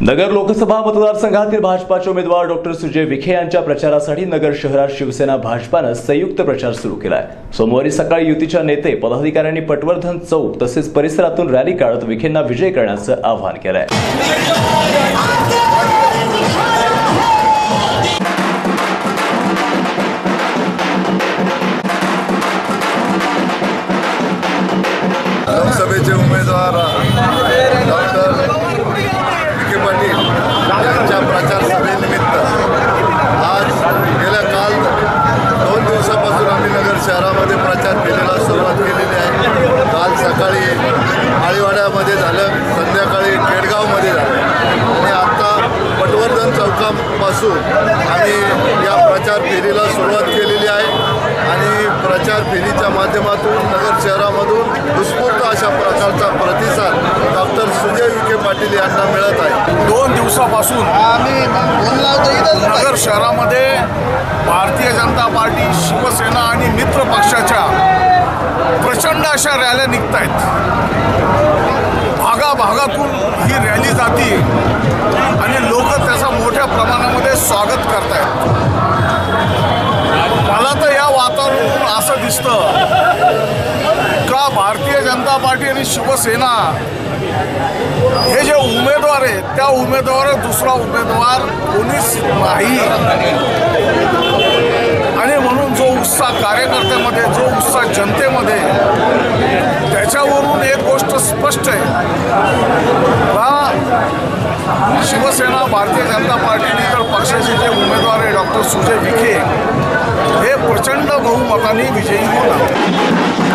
नगर लोकसभा मतदारसंघातील भाजपाचे उमेदवार डॉक्टर सुजय विखे यांच्या प्रचारासाठी नगर शहरात शिवसेना भाजपानं संयुक्त प्रचार सुरू केला आहे सोमवारी सकाळी युतीच्या नेते पदाधिकाऱ्यांनी पटवर्धन चौक तसेच परिसरातून रॅली काढत विखेंना विजय करण्याचं आवाहन केलंय. लोकसभेचे उमेदवार डॉक्टर विखे पाटील यांच्या प्रचार सभेनिमित्त आज गेल्या काल दोन दिवसापासून आम्ही नगर शहरामध्ये प्रचार फेरीला सुरुवात केलेली आहे काल सकाळी आळीवाड्यामध्ये झालं संध्याकाळी केडगावमध्ये झालं आणि आत्ता पटवर्धन चौकापासून आम्ही या प्रचार फेरीला सुरुवात केलेली आहे आणि प्रचार फेरीच्या माध्यमातून नगर शहरामधून उत्स्फूर्त अशा प्रकारचा प्रतिसाद डॉक्टर सुजय विखे पाटील यांना मिळत आहे. दोन दिवसापासून नगर शहरामध्ये भारतीय जनता पार्टी शिवसेना आणि मित्र पक्षाच्या प्रचंड अशा रॅल्या निघत आहेत भागाभागातून ही रॅली जाती आणि लोक त्याचं मोठ्या प्रमाणामध्ये स्वागत करतायत. मला तर या वातावरणातून असं दिसतं का भारतीय जनता पार्टी आणि शिवसेना हे जे उमेदवार आहेत त्या उमेदवार दुसरा उमेदवार कोणीच नाही. आणि म्हणून जो उत्साह कार्यकर्त्यामध्ये जो उत्साह जनतेमध्ये त्याच्यावरून एक गोष्ट स्पष्ट आहे. भारतीय जनता पार्टीने तर पक्षाचे जे उमेदवार आहे डॉक्टर सुजय विखे हे प्रचंड बहुमताने विजयी होणार.